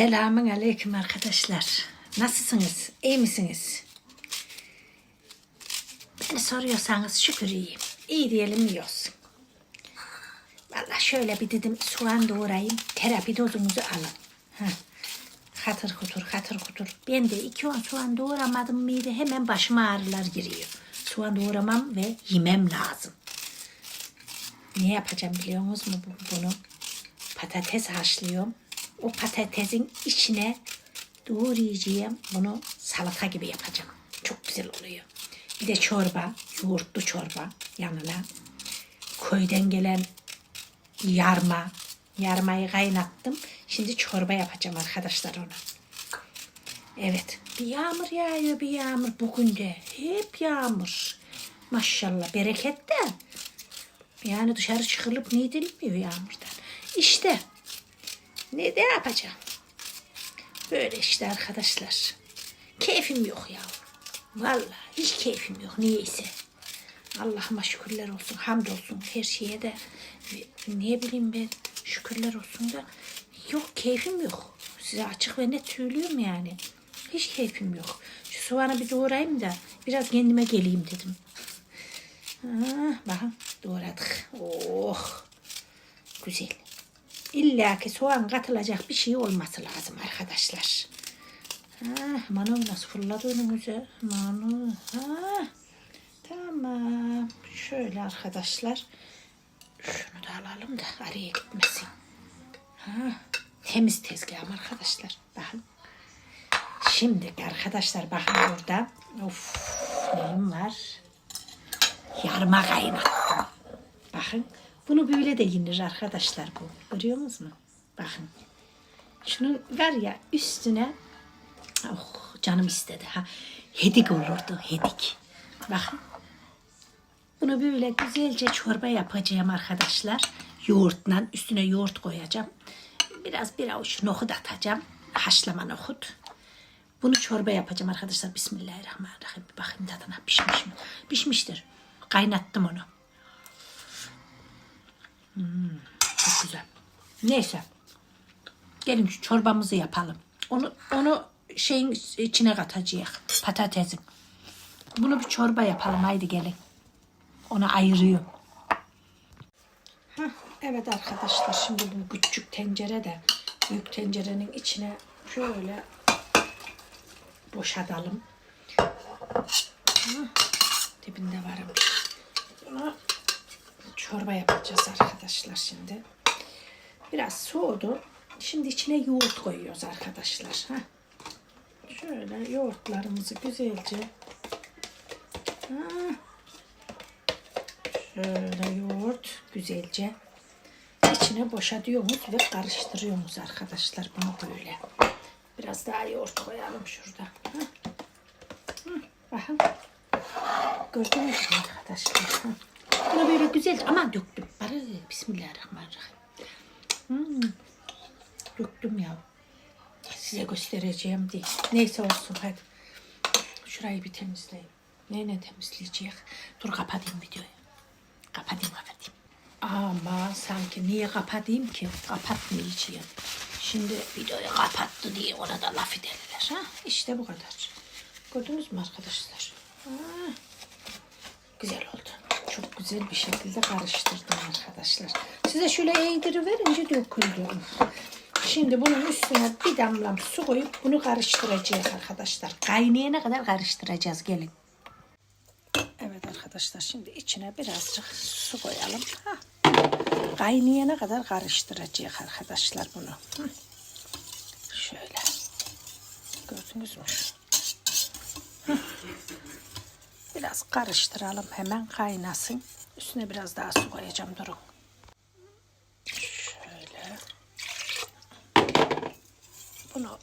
Selamun aleyküm arkadaşlar. Nasılsınız? İyi misiniz? Beni soruyorsanız şükür iyiyim. İyi diyelim olsun. Valla şöyle bir dedim soğan doğrayayım. Terapi dozumuzu alın. Hatır kutur hatır kutur. Ben de iki on soğan doğramadım mıydı hemen başıma ağrılar giriyor. Soğan doğramam ve yemem lazım. Ne yapacağım biliyor musunuz mu bu- bunu? Patates haşlıyorum. O patatesin içine doğrayacağım. Bunu salata gibi yapacağım. Çok güzel oluyor. Bir de çorba, yoğurtlu çorba yanına. Köyden gelen yarma. Yarmayı kaynattım. Şimdi çorba yapacağım arkadaşlar ona. Evet. Bir yağmur yağıyor bir yağmur bugün de. Hep yağmur. Maşallah bereket. Yani dışarı çıkılıp ne edilmiyor yağmurdan. İşte ne de yapacağım. Böyle işte arkadaşlar. Keyfim yok ya. Vallahi hiç keyfim yok niyeyse. Allah'ıma şükürler olsun, hamdolsun her şeye de. Ne bileyim ben şükürler olsun da yok keyfim yok. Size açık ve net söylüyorum yani. Hiç keyfim yok. Şu soğanı bir doğrayayım da biraz kendime geleyim dedim. Ah, bakın doğradık. Oh. Güzel. İlla ki soğan katılacak bir şey olması lazım arkadaşlar. Ah, manu nasıl fırladı önümüze? Manu. Ha, tamam. Şöyle arkadaşlar. Şunu da alalım da araya gitmesin. Ha, temiz tezgahım arkadaşlar. Bakın. Şimdi arkadaşlar bakın burada. Of neyim var? Yarma kaynattım. Bakın. Bunu böyle de yenir arkadaşlar bu. Görüyor musunuz? Bakın. Şunun var ya üstüne oh canım istedi ha. Hedik olurdu hedik. Bakın. Bunu böyle güzelce çorba yapacağım arkadaşlar. Yoğurtla üstüne yoğurt koyacağım. Biraz bir avuç nohut atacağım. Haşlama nohut. Bunu çorba yapacağım arkadaşlar. Bismillahirrahmanirrahim. Bir bakayım tadına pişmiş mi? Pişmiştir. Kaynattım onu. Çok güzel. Neyse. Gelin şu çorbamızı yapalım. Onu onu şeyin içine katacağız. Patatesin. Bunu bir çorba yapalım. Haydi gelin. Onu ayırıyorum. Hah, evet arkadaşlar şimdi bu küçük tencere de büyük tencerenin içine şöyle boşadalım. Dibinde varmış. Bunu çorba yapacağız arkadaşlar şimdi. Biraz soğudu. Şimdi içine yoğurt koyuyoruz arkadaşlar. Ha. Şöyle yoğurtlarımızı güzelce ha. şöyle yoğurt güzelce içine boşaltıyoruz ve karıştırıyoruz arkadaşlar bunu böyle. Biraz daha yoğurt koyalım şurada. Ha. Bakın. Gördünüz mü arkadaşlar? Ha. Bunu böyle güzel aman döktüm. Bari Bismillahirrahmanirrahim. Hmm. Döktüm ya. Size göstereceğim diye. Neyse olsun hadi. Şurayı bir temizleyin. Neyle temizleyecek? Dur kapatayım videoyu. Kapatayım kapatayım. Ama sanki niye kapatayım ki? Kapatmayacağım. Şimdi videoyu kapattı diye ona da laf ederler. Ha? İşte bu kadar. Gördünüz mü arkadaşlar? Ha. Güzel oldu. Çok güzel bir şekilde karıştırdım arkadaşlar. Size şöyle eğdiriverince döküldü. Şimdi bunun üstüne bir damla su koyup bunu karıştıracağız arkadaşlar. Kaynayana kadar karıştıracağız. Gelin. Evet arkadaşlar şimdi içine birazcık su koyalım. Kaynayana kadar karıştıracağız arkadaşlar bunu. Şöyle. Gördünüz mü? Biraz karıştıralım hemen kaynasın. Üstüne biraz daha su koyacağım durun. Şöyle. Bunu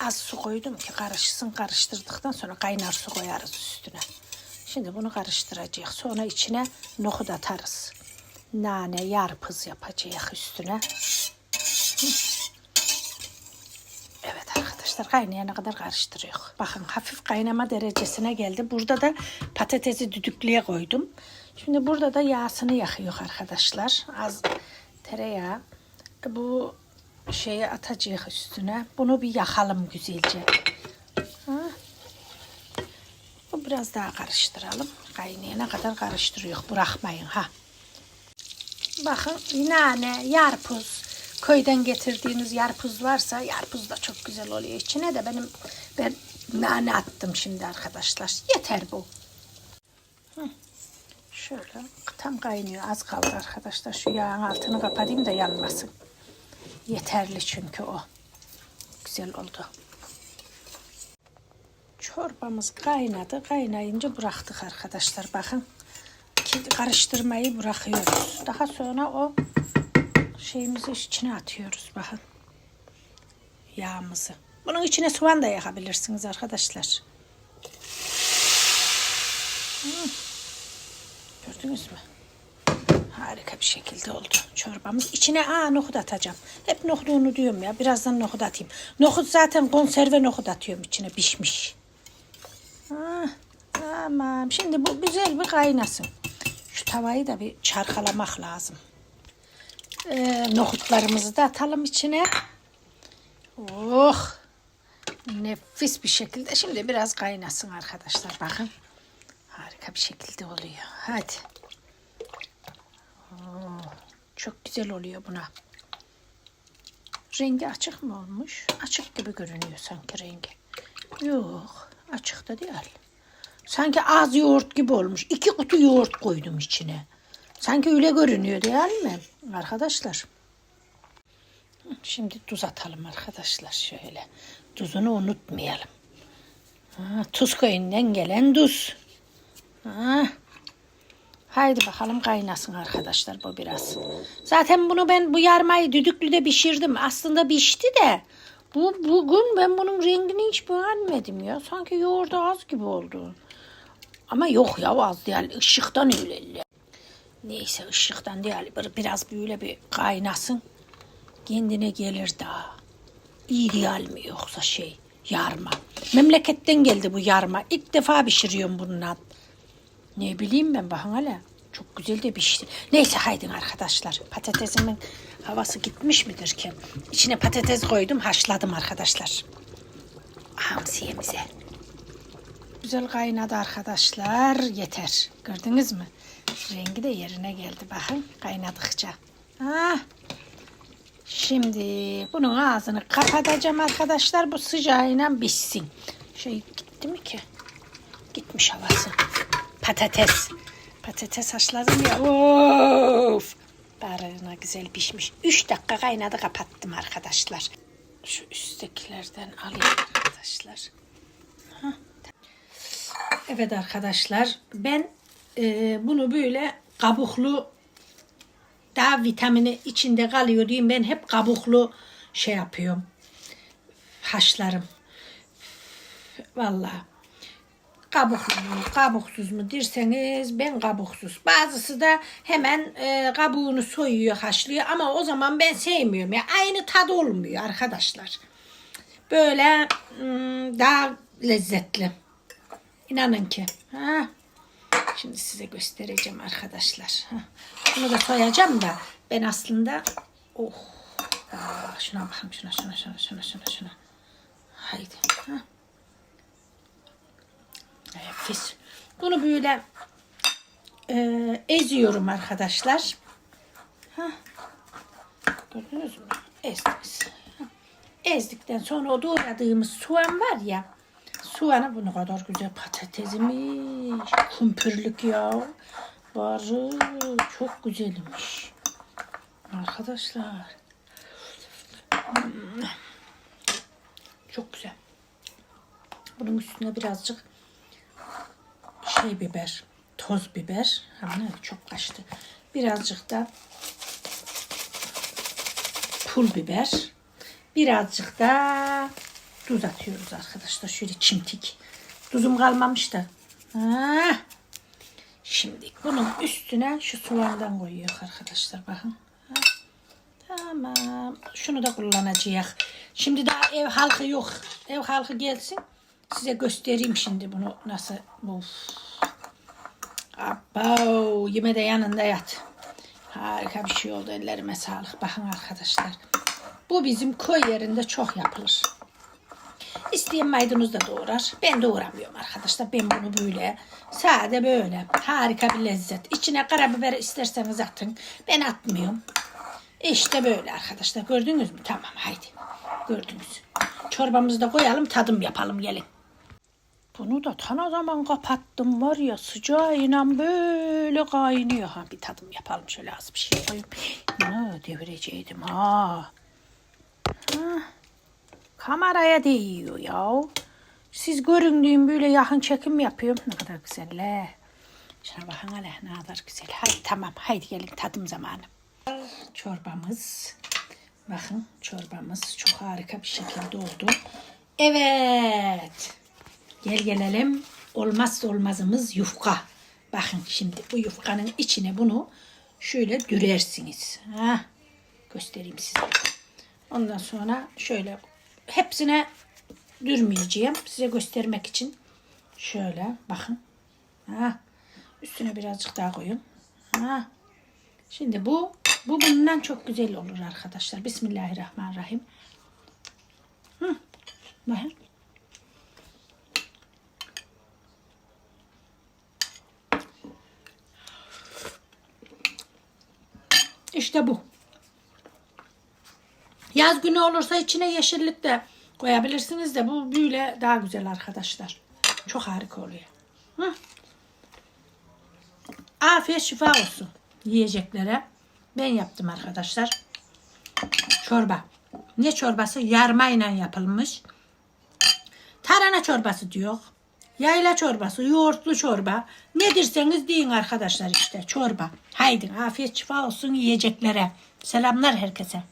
az su koydum ki karışsın. Karıştırdıktan sonra kaynar su koyarız üstüne. Şimdi bunu karıştıracağız. Sonra içine nohut atarız. Nane, yarpız yapacağız üstüne. Evet arkadaşlar kaynayana kadar karıştırıyor. Bakın hafif kaynama derecesine geldi. Burada da patatesi düdüklüye koydum. Şimdi burada da yağsını yakıyor arkadaşlar. Az tereyağı. Bu şeyi atacağız üstüne. Bunu bir yakalım güzelce. Bu biraz daha karıştıralım. Kaynayana kadar karıştırıyor. Bırakmayın ha. Bakın nane, yarpuz, köyden getirdiğiniz yarpuz varsa yarpuz da çok güzel oluyor. İçine de benim ben nane attım şimdi arkadaşlar. Yeter bu. Şöyle tam kaynıyor. Az kaldı arkadaşlar. Şu yağın altını kapatayım da yanmasın. Yeterli çünkü o. Güzel oldu. Çorbamız kaynadı. Kaynayınca bıraktık arkadaşlar. Bakın. Karıştırmayı bırakıyoruz. Daha sonra o şeyimizi içine atıyoruz. Bakın. Yağımızı. Bunun içine soğan da yakabilirsiniz arkadaşlar. Hmm. Gördünüz mü? Harika bir şekilde oldu çorbamız. İçine aa nohut atacağım. Hep nohudunu diyorum ya. Birazdan nohut atayım. Nohut zaten konserve nohut atıyorum içine pişmiş. Ah, tamam. Şimdi bu güzel bir kaynasın. Şu tavayı da bir çarkalamak lazım. Ee, nohutlarımızı da atalım içine. Oh! Nefis bir şekilde. Şimdi biraz kaynasın arkadaşlar. Bakın. Harika bir şekilde oluyor. Hadi. Oo, çok güzel oluyor buna. Rengi açık mı olmuş? Açık gibi görünüyor sanki rengi. Yok, açık da değil. Sanki az yoğurt gibi olmuş. İki kutu yoğurt koydum içine. Sanki öyle görünüyor değil mi? Arkadaşlar. Şimdi tuz atalım arkadaşlar şöyle. Tuzunu unutmayalım. Ha, tuz köyünden gelen tuz. Ha. Haydi bakalım kaynasın arkadaşlar bu biraz. Zaten bunu ben bu yarmayı düdüklüde pişirdim. Aslında pişti de. Bu bugün ben bunun rengini hiç beğenmedim ya. Sanki yoğurdu az gibi oldu. Ama yok ya az değil. Işıktan öyle. Neyse ışıktan değil. Bir- Biraz böyle bir kaynasın. Kendine gelir daha. İdeal mi yoksa şey yarma. Memleketten geldi bu yarma. İlk defa pişiriyorum bununla. Ne bileyim ben bakın hala. Çok güzel de pişti. Neyse haydin arkadaşlar. Patatesimin havası gitmiş midir ki? İçine patates koydum haşladım arkadaşlar. Hamsiyemize. Güzel kaynadı arkadaşlar. Yeter. Gördünüz mü? Rengi de yerine geldi bakın kaynadıkça. Ah. Şimdi bunun ağzını kapatacağım arkadaşlar. Bu sıcağıyla pişsin. Şey gitti mi ki? Gitmiş havası. Patates. Patates haşladım ya. Of. Barına güzel pişmiş. 3 dakika kaynadı kapattım arkadaşlar. Şu üsttekilerden alayım arkadaşlar. Evet arkadaşlar ben e, bunu böyle kabuklu daha vitamini içinde kalıyor diyeyim ben hep kabuklu şey yapıyorum. Haşlarım. Vallahi kabuklu mu, kabuksuz mu derseniz ben kabuksuz. Bazısı da hemen e, kabuğunu soyuyor, haşlıyor ama o zaman ben sevmiyorum. ya aynı tadı olmuyor arkadaşlar. Böyle hmm, daha lezzetli. İnanın ki. Ha. Şimdi size göstereceğim arkadaşlar. Bunu da soyacağım da ben aslında oh Aa, şuna bakın şuna şuna şuna şuna şuna şuna. Haydi. Ha. Nefis. Bunu böyle e, eziyorum arkadaşlar. Ha. Gördünüz mü? Ezdiniz. Ezdikten sonra o doğradığımız soğan var ya. Soğanı bu ne kadar güzel patatesimiz. Kumpirlik ya. Barı çok güzelmiş. Arkadaşlar. Çok güzel. Bunun üstüne birazcık şey biber, toz biber. Ama çok kaçtı. Birazcık da pul biber. Birazcık da tuz atıyoruz arkadaşlar. Şöyle çimtik. Tuzum kalmamış da. Ha. Şimdi bunun üstüne şu soğandan koyuyor arkadaşlar. Bakın. Ha. Tamam. Şunu da kullanacağız. Şimdi daha ev halkı yok. Ev halkı gelsin. Size göstereyim şimdi bunu nasıl. Of. Abav. Yeme de yanında yat. Harika bir şey oldu. Ellerime sağlık. Bakın arkadaşlar. Bu bizim köy yerinde çok yapılır. İsteyen maydanoz da doğrar. Ben doğramıyorum arkadaşlar. Ben bunu böyle sade böyle harika bir lezzet. İçine karabiber isterseniz atın. Ben atmıyorum. İşte böyle arkadaşlar. Gördünüz mü? Tamam haydi. Gördünüz. Çorbamızı da koyalım tadım yapalım gelin. Bunu da tan zaman kapattım var ya sıcağıyla böyle kaynıyor. Ha bir tadım yapalım şöyle az bir şey koyayım. Ne devireceydim ha. ha. Kameraya değiyor ya. Siz göründüğüm böyle yakın çekim yapıyorum. Ne kadar güzel le. Şuna bakın hele ne kadar güzel. Haydi tamam haydi gelin tadım zamanı. Çorbamız. Bakın çorbamız çok harika bir şekilde oldu. Evet. Gel gelelim olmazsa olmazımız yufka. Bakın şimdi bu yufkanın içine bunu şöyle dürersiniz. Ha, göstereyim size. Ondan sonra şöyle hepsine dürmeyeceğim. Size göstermek için şöyle bakın. Ha, üstüne birazcık daha koyun. Ha. Şimdi bu bu bundan çok güzel olur arkadaşlar. Bismillahirrahmanirrahim. Hı. Bakın. İşte bu. Yaz günü olursa içine yeşillik de koyabilirsiniz de bu böyle daha güzel arkadaşlar. Çok harika oluyor. Hı. Afiyet şifa olsun yiyeceklere. Ben yaptım arkadaşlar. Çorba. Ne çorbası? Yarmayla yapılmış. Tarhana çorbası diyor. Yayla çorbası, yoğurtlu çorba. Ne derseniz deyin arkadaşlar işte çorba. Haydi afiyet şifa olsun yiyeceklere. Selamlar herkese.